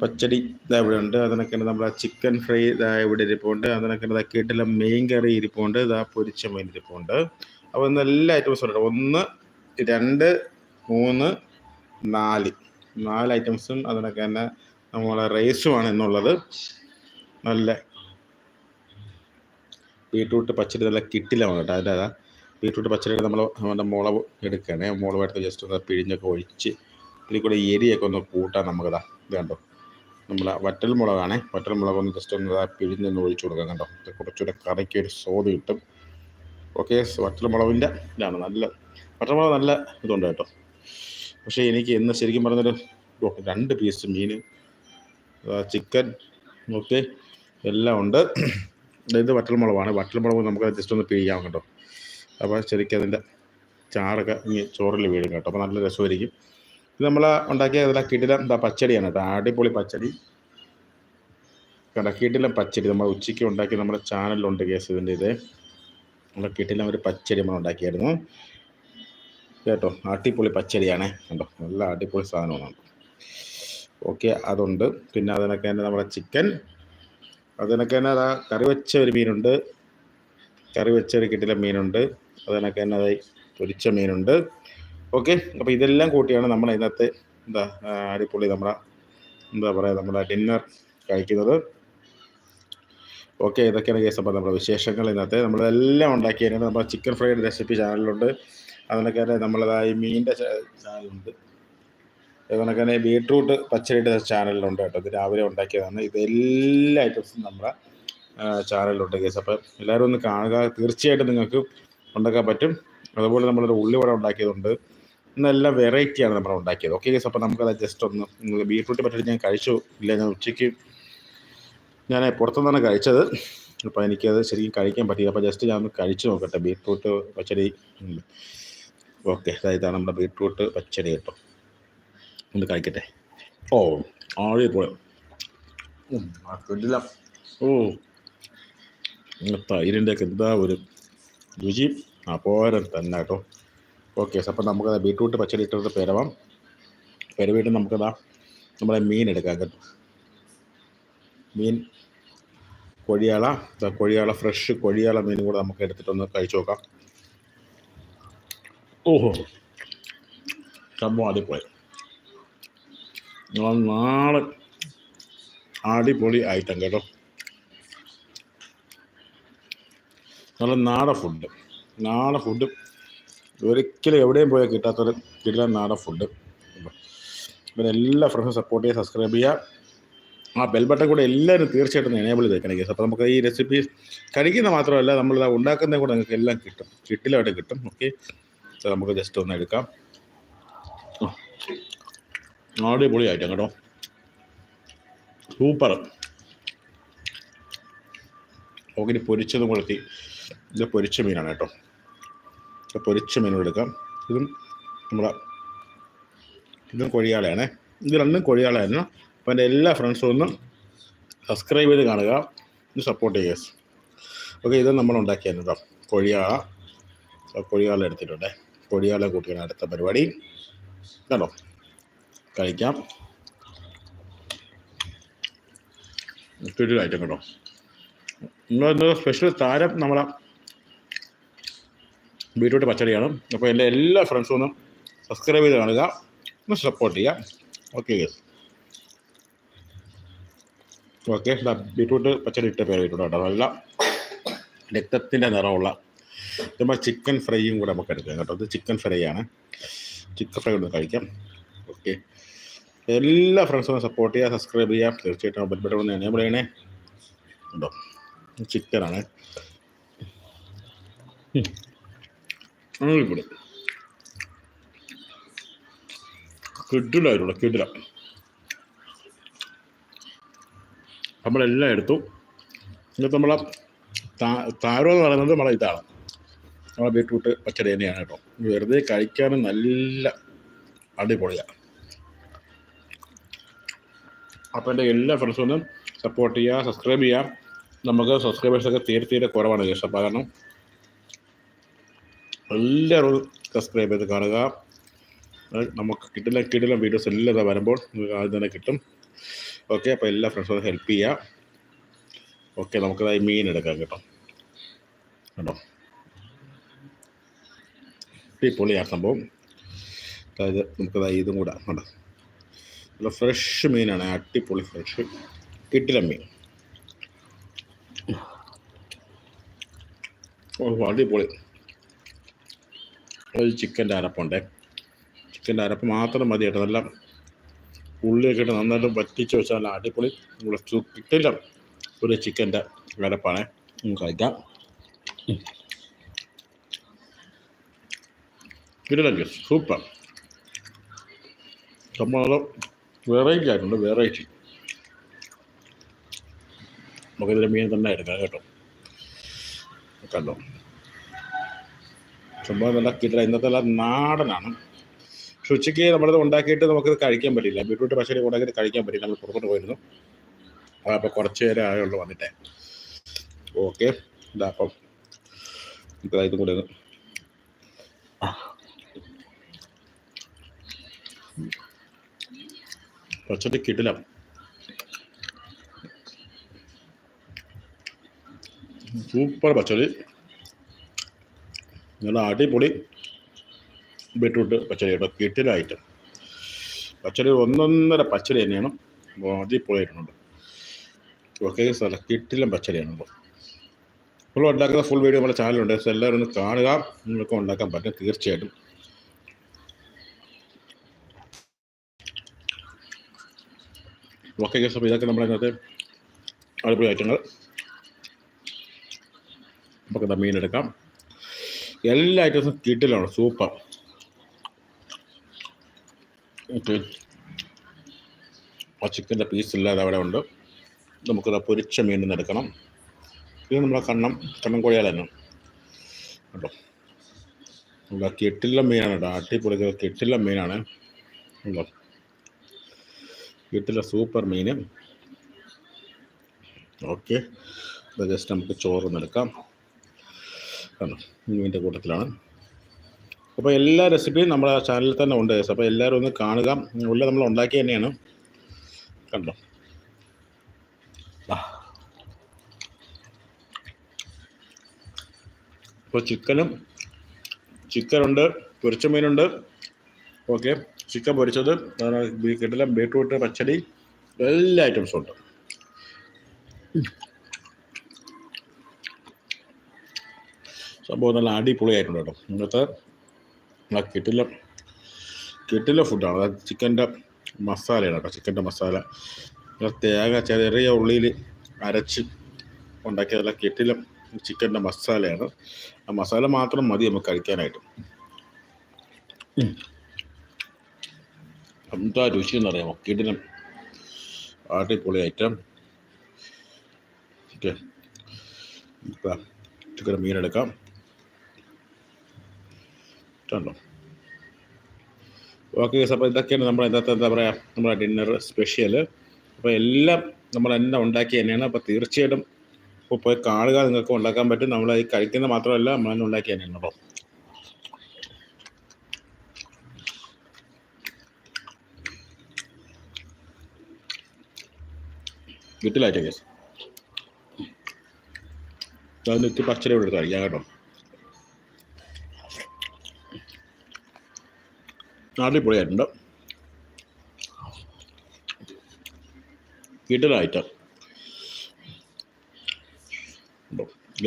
പച്ചടി ഇതാ ഇവിടെ ഉണ്ട് അതിനൊക്കെ നമ്മുടെ ചിക്കൻ ഫ്രൈ ഇതാ ഇവിടെ ഇരിപ്പുണ്ട്. അതിനൊക്കെ ഇതാ കേട്ടില്ല മെയിൻ കറി ഇരിപ്പുണ്ട്. ഇതാ പൊരിച്ച മെയിൻ ഇരിപ്പുണ്ട്. അപ്പോൾ ഇന്ന് എല്ലാ ഐറ്റംസും ഉണ്ട് ഒന്ന് രണ്ട് മൂന്ന് നാല്. നാല് ഐറ്റംസും അതിനൊക്കെ തന്നെ നമ്മളെ റൈസുമാണ് എന്നുള്ളത് നല്ല ബീട്രൂട്ട് പച്ചടി നല്ല കിട്ടിലാണ് കേട്ടോ. അതിന്റെ അതാ. ബീട്രൂട്ട് പച്ചടി നമ്മൾ നമ്മുടെ മുളക് എടുക്കുകയാണെങ്കിൽ മുളക് എടുത്ത് ജസ്റ്റ് ഒന്ന് പിഴിഞ്ഞൊക്കെ ഒഴിച്ച് ഇതിൽ കൂടെ എരിയൊക്കെ ഒന്ന് കൂട്ടാൻ നമുക്കതാ ഇത് നമ്മൾ വറ്റൽ മുളകാണേ വറ്റൽ മുളക് ഒന്ന് ജസ്റ്റ് ഒന്ന് പിഴിഞ്ഞൊന്ന് ഒഴിച്ചു കൊടുക്കാം കണ്ടോ. കുറച്ചുകൂടെ കറിക്ക് ഒരു സ്വാദ് കിട്ടും. ഓക്കെ വറ്റൽ മുളകിന്റെ ഇതാണ് നല്ല വറ്റൽ മുളക് നല്ല ഇതുണ്ട് കേട്ടോ. പക്ഷേ എനിക്ക് ഇന്ന് ശരിക്കും പറഞ്ഞൊരു രണ്ട് പീസ് മീൻ ചിക്കൻ ഓക്കെ എല്ലാം ഉണ്ട്. ഇത് വറ്റൽ മുളകാണ് വറ്റൽ മുളക് നമുക്ക് ജസ്റ്റ് ഒന്ന് പിഴിയാം കേട്ടോ അപ്പോൾ ശരിക്കും അതിന്റെ ചാറൊക്കെ ഇനി ചോറിൽ വീഴും കേട്ടോ. അപ്പോൾ നല്ല രസമായിരിക്കും. ഇത് നമ്മൾ ഉണ്ടാക്കിയ ഇതിലെ കിടിലം എന്താ പച്ചടിയാണ് കേട്ടോ. അടിപൊളി പച്ചടി. കണ്ട കിടിലം പച്ചടി. നമ്മൾ ഉച്ചയ്ക്ക് ഉണ്ടാക്കി നമ്മുടെ ചാനലിലുണ്ട് കേസ് ഇതിന്റെ ഇത്. നമ്മുടെ കിടിലം ഒരു പച്ചടി നമ്മൾ ഉണ്ടാക്കിയായിരുന്നു. കേട്ടോ അടിപൊളി പച്ചടിയാണ്. കണ്ടോ നല്ല അടിപൊളി സാധനമാണ്. ഓക്കെ അതുണ്ട്. പിന്നെ അതിനൊക്കെ തന്നെ നമ്മുടെ ചിക്കൻ. അതിനൊക്കെ തന്നെ അതാ കറി വെച്ച ഒരു മീനുണ്ട്. കറി വെച്ച ഒരു കിട്ടിലെ മീനുണ്ട്. അതിനൊക്കെ തന്നെ അതായി പൊരിച്ച മീനുണ്ട്. ഓക്കെ. അപ്പോൾ ഇതെല്ലാം കൂട്ടിയാണ് നമ്മൾ ഇന്നത്തെ എന്താ അടിപൊളി നമ്മുടെ എന്താ പറയുക നമ്മുടെ ഡിന്നർ കഴിക്കുന്നത്. ഓക്കെ ഇതൊക്കെയാണ് കേസ് അപ്പോൾ നമ്മുടെ വിശേഷങ്ങൾ ഇന്നത്തെ നമ്മളെല്ലാം ഉണ്ടാക്കിയാണ് നമ്മുടെ ചിക്കൻ ഫ്രൈഡ് റെസിപ്പി ചാനലുണ്ട് അതിനൊക്കെ തന്നെ നമ്മളതായി മീനിന്റെ ചാനലുണ്ട് അതുപോലെ തന്നെ ബീട്രൂട്ട് പച്ചടിയുടെ ചാനലിലുണ്ട് കേട്ടോ. ഇത് രാവിലെ ഉണ്ടാക്കിയതാണ്. ഇത് എല്ലാ ഐറ്റംസും നമ്മുടെ ചാനലിലുണ്ട് കേസ് അപ്പോൾ എല്ലാവരും ഒന്ന് കാണുക. തീർച്ചയായിട്ടും നിങ്ങൾക്ക് ഉണ്ടാക്കാൻ പറ്റും. അതുപോലെ നമ്മളൊരു ഉള്ളിവട ഉണ്ടാക്കിയതുണ്ട്. ഇന്നെല്ലാം വെറൈറ്റിയാണ് നമ്മൾ ഉണ്ടാക്കിയത്. ഓക്കെ ഗൈസ് അപ്പോൾ നമുക്കത് ജസ്റ്റ് ഒന്ന് ബീട്രൂട്ട് പറ്റിയിട്ട് ഞാൻ കഴിച്ചു. ഇല്ല ഞാൻ ഉച്ചയ്ക്ക് ഞാൻ പുറത്തുനിന്നാണ് കഴിച്ചത്. അപ്പോൾ എനിക്കത് ശരിക്കും കഴിക്കാൻ പറ്റിയില്ല. അപ്പോൾ ജസ്റ്റ് ഞാൻ ഒന്ന് കഴിച്ചു നോക്കട്ടെ. ബീട്രൂട്ട് പച്ചടി. ഓക്കെ ഇതാണ് നമ്മുടെ ബീട്രൂട്ട് പച്ചടി കേട്ടോ. ഒന്ന് കഴിക്കട്ടെ. ഓ ആഴി പോലെ കിടിലം. ഓ തൈരിന്റെയൊക്കെ എന്താ ഒരു രുചി? അപോരം തന്നെ കേട്ടോ. ഓക്കെ അപ്പോൾ നമുക്ക് ബീട്രൂട്ട് പച്ചടി ഇട്ടിട്ട് പെരവാം. പെരവിട്ട് നമുക്കതാ നമ്മുടെ മീൻ എടുക്കാം മീൻ കൊഴിയാള കൊഴിയാള ഫ്രഷ് കൊഴിയാള മീനും കൂടെ നമുക്ക് എടുത്തിട്ടൊന്ന് കഴിച്ചു നോക്കാം. ഓഹോ. സംഭവം അടിപൊളി. നാളെ അടിപൊളി ആയിട്ടാണ് കേട്ടോ. നല്ല നാടൻ ഫുഡ് നാടൻ ഫുഡ് ഒരിക്കലും എവിടെയും പോയാൽ കിട്ടാത്തൊരു കിട്ടാൻ നാടൻ ഫുഡ് പിന്നെ എല്ലാ ഫ്രണ്ട്സും സപ്പോർട്ട് ചെയ്യുക സബ്സ്ക്രൈബ് ചെയ്യുക. ആ ബെൽ ബട്ടൺ കൂടെ എല്ലാവരും തീർച്ചയായിട്ടും എനേബിൾ ചെയ്തേക്കണം അപ്പോൾ നമുക്ക് ഈ റെസിപ്പി കഴിക്കുന്ന മാത്രമല്ല നമ്മൾ ഉണ്ടാക്കുന്നത് കൂടെ നിങ്ങൾക്ക് എല്ലാം കിട്ടും. കിട്ടിലായിട്ട് കിട്ടും. ഓക്കെ നമുക്ക് ജസ്റ്റ് ഒന്ന് എടുക്കാം. അടിപൊളി ആയിട്ട് കേട്ടോ. സൂപ്പർ ഓക്കെ പൊരിച്ചതും കൊളുത്തി ഇത് പൊരിച്ച മീനാണ് കേട്ടോ. ഇത് പൊരിച്ച മീനും എടുക്കാം. ഇതും നമ്മുടെ ഇതും കൊഴിയാളയാണ്. ഇത് രണ്ടും കൊഴിയാളായിരുന്നു അപ്പോൾ എന്റെ എല്ലാ ഫ്രണ്ട്സും ഒന്ന് സബ്സ്ക്രൈബ് ചെയ്ത് കാണുക. ഇത് സപ്പോർട്ട് ചെയ്യുക ഓക്കെ ഇത് നമ്മൾ ഉണ്ടാക്കിയാണ് കേട്ടോ. കൊഴിയാള. കൊഴിയാള എടുത്തിട്ടുണ്ട്. കൊഴിയാള കൂട്ടിയാണ് അടുത്ത പരിപാടി. കേട്ടോ കഴിക്കാം. മറ്റൊരു ഐറ്റം കേട്ടോ ഇന്ന് സ്പെഷ്യൽ താരം നമ്മളെ ബീട്രൂട്ട് പച്ചടിയാണ്. അപ്പോൾ എന്റെ എല്ലാ ഫ്രണ്ട്സും ഒന്ന് സബ്സ്ക്രൈബ് ചെയ്ത് കാണുക. ഒന്ന് സപ്പോർട്ട് ചെയ്യുക. ഓക്കെ യെസ് ഓക്കെ ബീട്രൂട്ട് പച്ചടി ഇട്ട പേര് ബീട്രൂട്ട് കേട്ടോ. നല്ല രക്തത്തിന്റെ നിറമുള്ള നമ്മൾ ചിക്കൻ ഫ്രൈയും കൂടെ നമുക്ക് എടുക്കാം കേട്ടോ. ഇത് ചിക്കൻ ഫ്രൈ ആണ്. ചിക്കൻ ഫ്രൈ ഒന്ന് കഴിക്കാം. ഓക്കെ എല്ലാ ഫ്രണ്ട്സും സപ്പോർട്ട് ചെയ്യുക സബ്സ്ക്രൈബ് ചെയ്യുക. തീർച്ചയായിട്ടും ബെൽ ബട്ടൺ ഒന്ന് എനേബിൾ ചെയ്യണേ. ഉണ്ടോ? ചിക്കനാണ് അടിപൊളി. കിഡിലായിട്ടുള്ള കിഡില നമ്മളെല്ലാം എടുത്തു. എന്നിട്ട് നമ്മളെ താരോ എന്ന് പറയുന്നത് നമ്മളെ ഇതാണ്. നമ്മളെ ബീട്രൂട്ട് പച്ചടി തന്നെയാണ് കേട്ടോ. വെറുതെ കഴിക്കാനും നല്ല അടിപൊളിയാണ് അപ്പോൾ എന്റെ എല്ലാ ഫ്രണ്ട്സും സപ്പോർട്ട് ചെയ്യുക സബ്സ്ക്രൈബ് ചെയ്യുക നമുക്ക് സബ്സ്ക്രൈബേഴ്സൊക്കെ തീരെ തീരെ കുറവാണ് കേസ് കാരണം എല്ലാവരും സബ്സ്ക്രൈബ് ചെയ്ത് കാണുക. നമുക്ക് കിട്ടില്ല കിട്ടില്ല വീഡിയോസ് എല്ലാം വരുമ്പോൾ നിങ്ങൾക്ക് ആദ്യം തന്നെ കിട്ടും. ഓക്കെ അപ്പോൾ എല്ലാ ഫ്രണ്ട്സും ഹെൽപ്പ് ചെയ്യുക ഓക്കെ നമുക്കതായി മീൻ എടുക്കാം കേട്ടോ. കേട്ടോ അടിപൊളിയാ സംഭവം. അതായത് നമുക്കതായി ഇതും കൂടെ കണ്ടോ? നല്ല ഫ്രഷ് മീനാണ് അടിപൊളി ഫ്രഷ് കിട്ടില്ല മീൻ. ഓ അടിപൊളി. ഒരു ചിക്കന്റെ അരപ്പുണ്ടേ ചിക്കന്റെ അരപ്പ് മാത്രം മതി കേട്ടോ. നല്ല ഉള്ളിയൊക്കെ ഇട്ട് നന്നായിട്ട് വറ്റിച്ച് വെച്ചാൽ നല്ല അടിപൊളി. നമ്മുടെ കിട്ടില്ല ഒരു ചിക്കന്റെ അരപ്പാണ്. നമുക്ക് കഴിക്കാം. കിട്ടില്ല സൂപ്പർ നമ്മൾ വെറൈറ്റി ആയിട്ടുണ്ട് വെറൈറ്റി നമുക്കിതിൽ മീൻ തന്നെ എടുക്കാം കേട്ടോ. കണ്ടോ? നല്ല കിട്ടില്ല. ഇന്നത്തെ നാടനാണ്. പക്ഷെ ഉച്ചയ്ക്ക് നമ്മളത് ഉണ്ടാക്കിയിട്ട് നമുക്കത് കഴിക്കാൻ പറ്റില്ല ബീട്രൂട്ട് പച്ചടി ഉണ്ടാക്കിയിട്ട് കഴിക്കാൻ പറ്റില്ല നമ്മൾ പുറത്തോട്ട് പോയിരുന്നു. അപ്പോൾ കുറച്ച് നേരം ആയുള്ളൂ വന്നിട്ടേ. ഓക്കെ. ഇതാ അപ്പം ഇതും കൂടെ പച്ചടി കിട്ടില്ല. സൂപ്പർ പച്ചടി. നല്ല അടിപൊളി ബീട്രൂട്ട് പച്ചടി കേട്ടോ കിട്ടിലായിട്ട് പച്ചടി ഒന്നൊന്നര പച്ചടി തന്നെയാണ്. അടിപൊളിയായിട്ടുണ്ട്. ഓക്കെ സ്ഥലം കിട്ടിലും പച്ചടിയാണ് ഇപ്പോൾ നമ്മൾ ഉണ്ടാക്കുന്ന ഫുൾ വീഡിയോ നമ്മുടെ ചാനലുണ്ട് എല്ലാവരും ഒന്ന് കാണുക. നിങ്ങൾക്ക് ഉണ്ടാക്കാൻ പറ്റും തീർച്ചയായിട്ടും. ഓക്കെ അപ്പോൾ ഇതൊക്കെ നമ്മുടെ ഇന്നത്തെ അടിപൊളി ഐറ്റങ്ങൾ. നമുക്ക് മീൻ എടുക്കാം. എല്ലാ ഐറ്റംസും കിട്ടിലാണ് സൂപ്പർ ആ ചിക്കന്റെ പീസ് ഇല്ലാതെ അവിടെ ഉണ്ട്. നമുക്കത് പൊരിച്ച നിന്ന് എടുക്കണം. ഇത് നമ്മുടെ കണ്ണം കണ്ണം കോഴിയാൽ തന്നെ. കേട്ടോ നമ്മുടെ കെട്ടില്ല മീനാണ് കേട്ടോ അട്ടിപ്പൊളി കെട്ടില്ല മീനാണ്. ഉണ്ടോ കെട്ടില്ല സൂപ്പർ മീൻ ഓക്കെ. ജസ്റ്റ് നമുക്ക് ചോറ് എടുക്കാം. കണ്ടോ? മീനിന്റെ കൂട്ടത്തിലാണ്. അപ്പോൾ എല്ലാ റെസിപ്പിയും നമ്മുടെ ചാനലിൽ തന്നെ ഉണ്ട് അപ്പോൾ എല്ലാവരും ഒന്ന് കാണുക. ഉള്ള നമ്മൾ ഉണ്ടാക്കി തന്നെയാണ്. കണ്ടോ? അപ്പോൾ ചിക്കനും ചിക്കനുണ്ട് പൊരിച്ച മീനുണ്ട് ഓക്കെ. ചിക്കൻ പൊരിച്ചത് കിട്ടില്ല ബീട്രൂട്ട് പച്ചടി എല്ലാ ഐറ്റംസും ഉണ്ട്. സംഭവം നല്ല അടിപൊളിയായിട്ടുണ്ട് കേട്ടോ. ഇന്നത്തെ ആ കിട്ടില്ല. കിട്ടില്ല ഫുഡാണ് അതായത് ചിക്കന്റെ മസാലയാണ് കേട്ടോ. ചിക്കന്റെ മസാല. തേങ്ങ ചെറിയ ഉള്ളിയിൽ അരച്ച് ഉണ്ടാക്കിയതല്ല കിട്ടില്ല ചിക്കന്റെ മസാലയാണ്. ആ മസാല മാത്രം മതി നമുക്ക് കഴിക്കാനായിട്ട്. എന്താ രുചി എന്നറിയാമോ? കിടിലം അടിപൊളി ഐറ്റം ഓക്കെ. ചിക്കൻ മീനെടുക്കാം. കണ്ടോ ഓക്കെ അപ്പോൾ ഇതൊക്കെയാണ് നമ്മുടെ ഇന്നത്തെ എന്താ പറയുക നമ്മുടെ ഡിന്നർ സ്പെഷ്യൽ അപ്പോൾ എല്ലാം നമ്മൾ എന്നെ ഉണ്ടാക്കി തന്നെയാണ്. അപ്പോൾ തീർച്ചയായിട്ടും ഇപ്പോൾ പോയി കാണുക നിങ്ങൾക്ക് ഉണ്ടാക്കാൻ പറ്റും. നമ്മൾ ഈ കഴിക്കുന്ന മാത്രമല്ല നമ്മൾ തന്നെ ഉണ്ടാക്കി തന്നെയാണ് കേട്ടോ. വീട്ടിലായിട്ട് കേസ് ഇത്തിരി പച്ചടി ഇവിടെ കഴിക്കാം കേട്ടോ. അടിപൊളിയായിട്ടുണ്ട് കിട്ടലായിട്ട്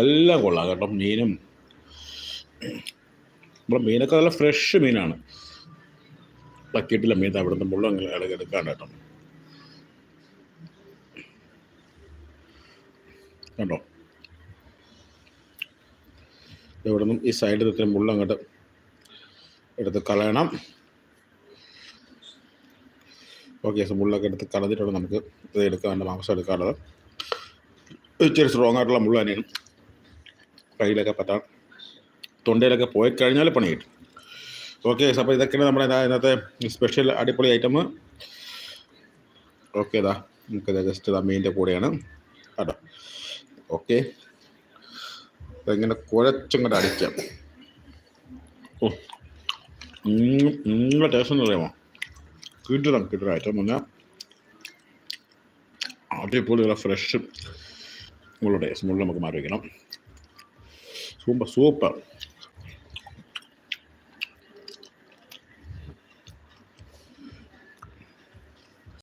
എല്ലാം കൊള്ളാം കേട്ടോ. മീനും. നമ്മുടെ മീനൊക്കെ നല്ല ഫ്രഷ് മീനാണ്. പക്കിട്ടില്ല മീൻ. അവിടെ അവിടുന്ന് ഇടയ്ക്ക് എടുക്കാണ്ട് കേട്ടോ. കണ്ടോ? ഇവിടെ നിന്നും ഈ സൈഡിൽ ഇത്രയും മുള്ളങ്ങോട്ട് എടുത്ത് കളയണം. ഓക്കെ സോ മുള്ളൊക്കെ എടുത്ത് കളഞ്ഞിട്ടാണ് നമുക്ക് ഇത് എടുക്കാൻ വേണ്ട മാംസം എടുക്കാനുള്ളത് ഇച്ചിരി സ്ട്രോങ് ആയിട്ടുള്ള മുള്ള തന്നെയാണ്. കയ്യിലൊക്കെ പറ്റാം തൊണ്ടയിലൊക്കെ പോയി കഴിഞ്ഞാൽ പണി കിട്ടും. ഓക്കെ അപ്പോൾ ഇതൊക്കെയാണ് നമ്മുടെ ഇന്നത്തെ സ്പെഷ്യൽ അടിപൊളി ഐറ്റം ഓക്കെ ഇതാ നമുക്കിത് ജസ്റ്റ് ഇതാ മീന്റെ കൂടെയാണ്. കേട്ടോ ഓക്കെ ഇങ്ങനെ കൂടെ അടിക്കാം. ഓ നിങ്ങളുടെ ടേസ്റ്റ് എന്ന് പറയുമോ കിട്ടണം ഐറ്റം പറഞ്ഞാൽ അടിപൊളിയുള്ള ഫ്രഷ് മുള്ളുടെ മുകളിൽ നമുക്ക് മാറി വയ്ക്കണം. Super super.